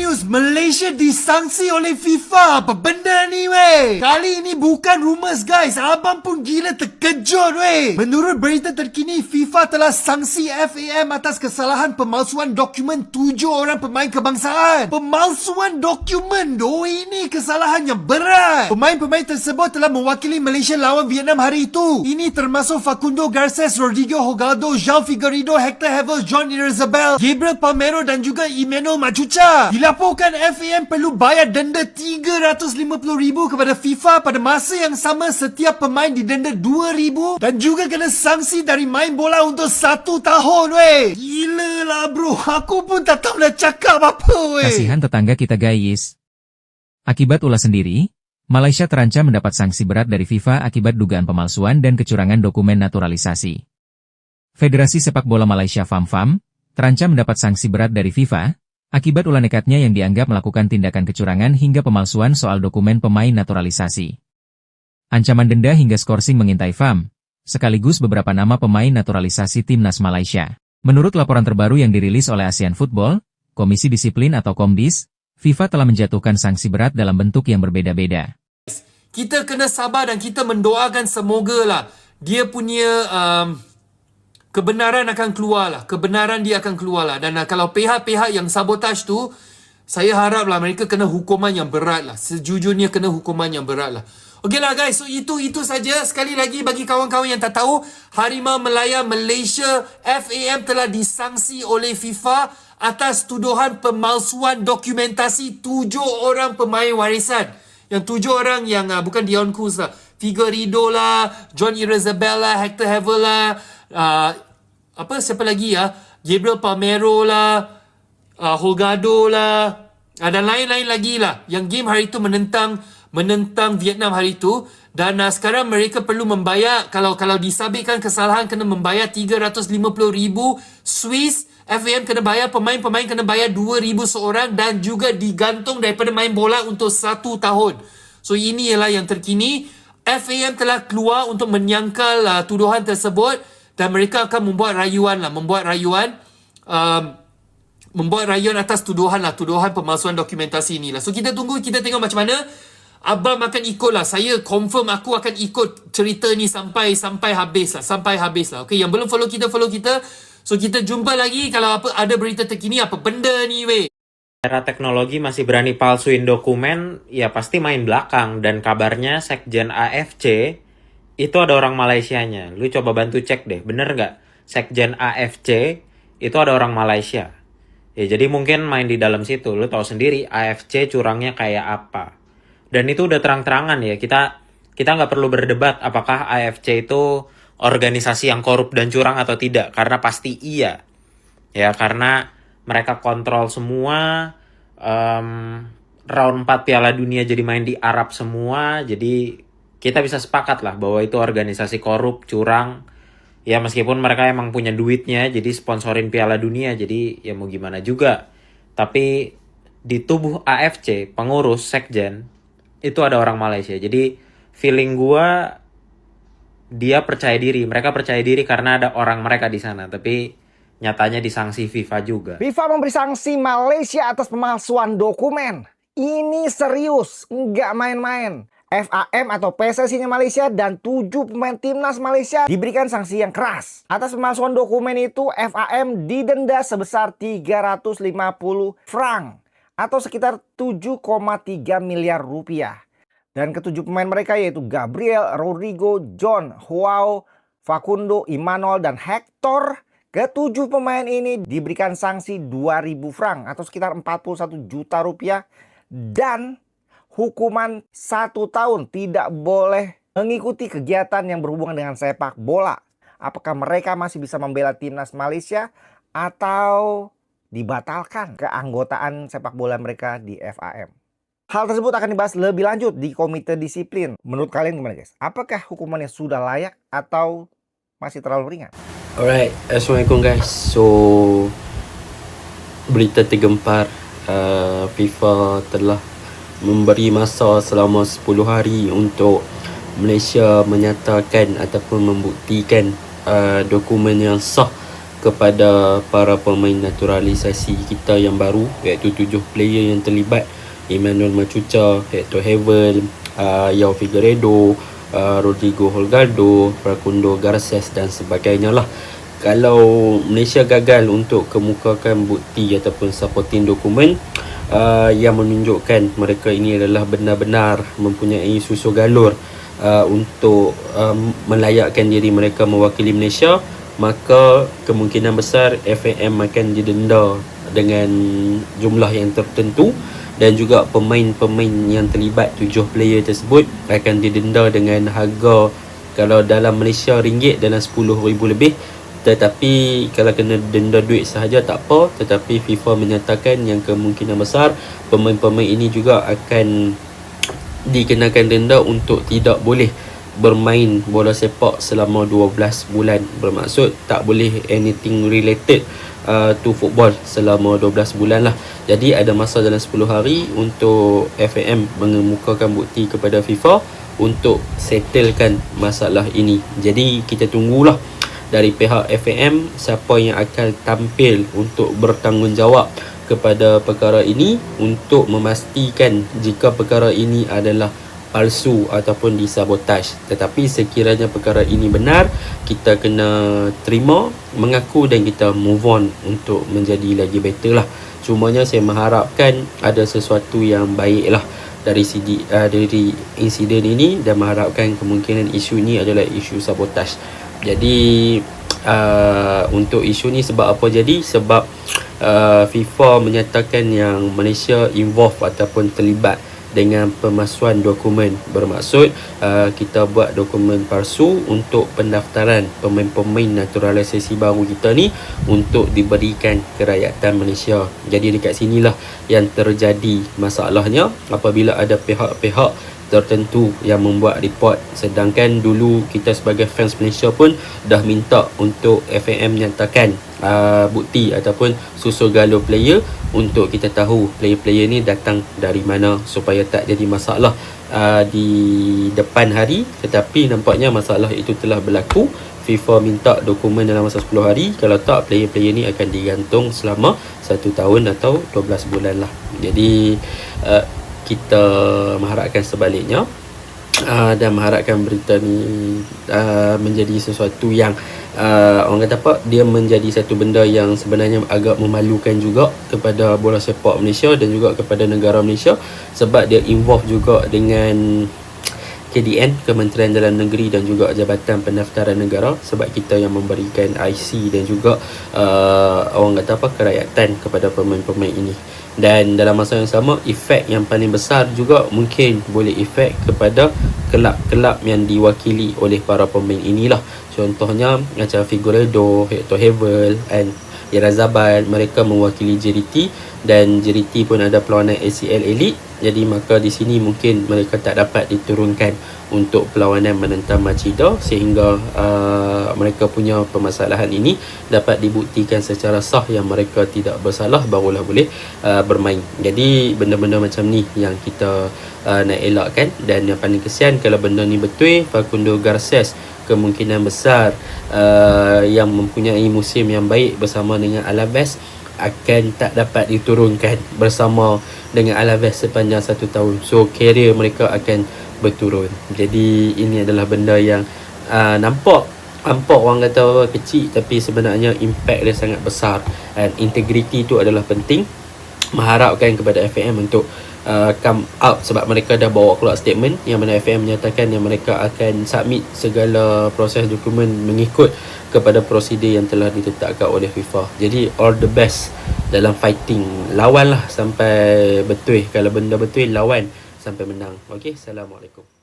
news Malaysia disangsi oleh FIFA. Apa benda ni weh? Kali ini bukan rumours guys. Abang pun gila terkejut weh. Menurut berita terkini FIFA telah sangsi FAM atas kesalahan pemalsuan dokumen tujuh orang pemain kebangsaan. Pemalsuan dokumen doh ini kesalahan yang berat. Pemain-pemain tersebut telah mewakili Malaysia lawan Vietnam hari itu. Ini termasuk Facundo Garces, Rodrigo Hogaldo, Jean Figueiredo, Hector Havel, John Irizabel Gabriel Palmero dan juga Emmanuel Machuca. Dilaporkan FAM perlu bayar denda RM350,000 kepada FIFA pada masa yang sama setiap pemain didenda RM2,000 dan juga kena sanksi dari main bola untuk satu tahun weh. Gila lah bro. Aku pun tak tahu nak cakap apa weh. Kasihan tetangga kita guys. Akibat ulah sendiri, Malaysia terancam mendapat sanksi berat dari FIFA akibat dugaan pemalsuan dan kecurangan dokumen naturalisasi. Federasi Sepak Bola Malaysia FAMFAM terancam mendapat sanksi berat dari FIFA akibat ulah nekatnya yang dianggap melakukan tindakan kecurangan hingga pemalsuan soal dokumen pemain naturalisasi. Ancaman denda hingga skorsing mengintai FAM, sekaligus beberapa nama pemain naturalisasi timnas Malaysia. Menurut laporan terbaru yang dirilis oleh ASEAN Football, Komisi Disiplin atau Komdis, FIFA telah menjatuhkan sanksi berat dalam bentuk yang berbeda-beda. Kita kena sabar dan kita mendoakan semoga lah dia punya um, kebenaran akan keluar lah. Kebenaran dia akan keluar lah. Dan uh, kalau pihak-pihak yang sabotaj tu, saya harap lah mereka kena hukuman yang berat lah. Sejujurnya kena hukuman yang berat lah. Okey lah guys, so itu itu saja. Sekali lagi bagi kawan-kawan yang tak tahu, Harimau Melaya Malaysia FAM telah disangsi oleh FIFA atas tuduhan pemalsuan dokumentasi tujuh orang pemain warisan. Yang tujuh orang yang uh, bukan Dion Kuz lah. Figueiredo lah, John Irizabel lah, Hector Havel lah, uh, apa siapa lagi ya? Gabriel Palmero lah, uh, Holgado lah, uh, dan lain-lain lagi lah. Yang game hari itu menentang menentang Vietnam hari itu dan uh, sekarang mereka perlu membayar kalau kalau disabitkan kesalahan kena membayar 350,000 Swiss FAM kena bayar pemain-pemain kena bayar 2000 seorang dan juga digantung daripada main bola untuk satu tahun. So ini ialah yang terkini. FAM telah keluar untuk menyangkal uh, tuduhan tersebut dan mereka akan membuat rayuan lah, membuat rayuan um, membuat rayuan atas tuduhan lah, tuduhan pemalsuan dokumentasi ni lah. So kita tunggu, kita tengok macam mana. Abang akan ikut lah. Saya confirm aku akan ikut cerita ni sampai sampai habis lah. Sampai habis lah. Okay, yang belum follow kita, follow kita. So kita jumpa lagi kalau apa ada berita terkini, apa benda ni weh. Era teknologi masih berani palsuin dokumen, ya pasti main belakang. Dan kabarnya Sekjen AFC itu ada orang Malaysianya. Lu coba bantu cek deh, bener nggak? Sekjen AFC itu ada orang Malaysia. Ya jadi mungkin main di dalam situ. Lu tahu sendiri AFC curangnya kayak apa. Dan itu udah terang-terangan ya. Kita kita nggak perlu berdebat apakah AFC itu organisasi yang korup dan curang atau tidak. Karena pasti iya. Ya karena mereka kontrol semua. Um, round 4 Piala Dunia jadi main di Arab semua. Jadi kita bisa sepakat lah bahwa itu organisasi korup, curang. Ya meskipun mereka emang punya duitnya jadi sponsorin Piala Dunia. Jadi ya mau gimana juga. Tapi di tubuh AFC, pengurus, sekjen, itu ada orang Malaysia. Jadi feeling gua dia percaya diri, mereka percaya diri karena ada orang mereka di sana, tapi nyatanya disanksi FIFA juga. FIFA memberi sanksi Malaysia atas pemalsuan dokumen. Ini serius, nggak main-main. FAM atau PSSI-nya Malaysia dan tujuh pemain timnas Malaysia diberikan sanksi yang keras. Atas pemalsuan dokumen itu, FAM didenda sebesar 350 franc atau sekitar 7,3 miliar rupiah. Dan ketujuh pemain mereka yaitu Gabriel, Rodrigo, John, Huao, Facundo, Immanuel, dan Hector. Ketujuh pemain ini diberikan sanksi 2000 franc atau sekitar 41 juta rupiah. Dan hukuman satu tahun tidak boleh mengikuti kegiatan yang berhubungan dengan sepak bola. Apakah mereka masih bisa membela timnas Malaysia atau dibatalkan keanggotaan sepak bola mereka di FAM. Hal tersebut akan dibahas lebih lanjut di komite disiplin. Menurut kalian gimana guys? Apakah hukumannya sudah layak atau masih terlalu ringan? Alright, Assalamualaikum guys. So, berita tergempar uh, FIFA telah memberi masa selama 10 hari untuk Malaysia menyatakan ataupun membuktikan uh, dokumen yang sah kepada para pemain naturalisasi kita yang baru iaitu tujuh player yang terlibat Emmanuel Machuca, Hector Hevel, uh, Yao Figueredo, uh, Rodrigo Holgado, Facundo Garces dan sebagainya lah. Kalau Malaysia gagal untuk kemukakan bukti ataupun supporting dokumen uh, yang menunjukkan mereka ini adalah benar-benar mempunyai susu galur uh, untuk um, melayakkan diri mereka mewakili Malaysia maka kemungkinan besar FAM akan didenda dengan jumlah yang tertentu dan juga pemain-pemain yang terlibat tujuh player tersebut akan didenda dengan harga kalau dalam Malaysia ringgit dalam 10,000 lebih tetapi kalau kena denda duit sahaja tak apa. Tetapi FIFA menyatakan yang kemungkinan besar pemain-pemain ini juga akan dikenakan denda untuk tidak boleh bermain bola sepak selama 12 bulan. Bermaksud tak boleh anything related uh, to football selama 12 bulan lah. Jadi ada masa dalam 10 hari untuk FAM mengemukakan bukti kepada FIFA untuk settlekan masalah ini. Jadi kita tunggulah dari pihak FAM siapa yang akan tampil untuk bertanggungjawab kepada perkara ini untuk memastikan jika perkara ini adalah palsu ataupun disabotaj. Tetapi sekiranya perkara ini benar kita kena terima mengaku dan kita move on untuk menjadi lagi better lah. Cumanya saya mengharapkan ada sesuatu yang baik lah dari uh, dari insiden ini dan mengharapkan kemungkinan isu ini adalah isu sabotaj jadi uh, untuk isu ni sebab apa? Jadi sebab uh, FIFA menyatakan yang Malaysia involve ataupun terlibat dengan pemalsuan dokumen. Bermaksud uh, kita buat dokumen palsu untuk pendaftaran pemain-pemain naturalisasi baru kita ni untuk diberikan kerakyatan Malaysia. Jadi dekat sinilah yang terjadi masalahnya. Apabila ada pihak-pihak tertentu yang membuat report. Sedangkan dulu kita sebagai fans Malaysia pun dah minta untuk FAM nyatakan uh, bukti ataupun susu galuh player untuk kita tahu player-player ni datang dari mana supaya tak jadi masalah uh, di depan hari. Tetapi nampaknya masalah itu telah berlaku. FIFA minta dokumen dalam masa 10 hari. Kalau tak player-player ni akan digantung selama 1 tahun atau 12 bulan lah. Jadi uh, kita mengharapkan sebaliknya uh, dan mengharapkan berita ni uh, menjadi sesuatu yang uh, orang kata apa dia menjadi satu benda yang sebenarnya agak memalukan juga kepada bola sepak Malaysia dan juga kepada negara Malaysia sebab dia involve juga dengan KDN Kementerian Dalam Negeri dan juga Jabatan Pendaftaran Negara sebab kita yang memberikan IC dan juga uh, orang kata apa kerakyatan kepada pemain-pemain ini dan dalam masa yang sama efek yang paling besar juga mungkin boleh efek kepada kelab-kelab yang diwakili oleh para pemain inilah. Contohnya macam Figueredo, Hector Hevel and Irazabal mereka mewakili JDT dan JDT pun ada perlawanan ACL Elite. Jadi maka di sini mungkin mereka tak dapat diturunkan untuk perlawanan menentang Machida sehingga uh, mereka punya permasalahan ini dapat dibuktikan secara sah yang mereka tidak bersalah barulah boleh uh, bermain. Jadi benda-benda macam ni yang kita uh, nak elakkan. Dan yang paling kesian kalau benda ni betul Facundo Garces kemungkinan besar uh, yang mempunyai musim yang baik bersama dengan Alaves akan tak dapat diturunkan bersama dengan Alaves sepanjang satu tahun. So, career mereka akan berturun. Jadi, ini adalah benda yang uh, nampak nampak orang kata kecil tapi sebenarnya impact dia sangat besar and integrity tu adalah penting mengharapkan kepada FAM untuk uh, come out sebab mereka dah bawa keluar statement yang mana FM menyatakan yang mereka akan submit segala proses dokumen mengikut kepada prosedur yang telah ditetapkan oleh FIFA. Jadi all the best dalam fighting. Lawanlah sampai betul. Kalau benda betul lawan sampai menang. Okey, assalamualaikum.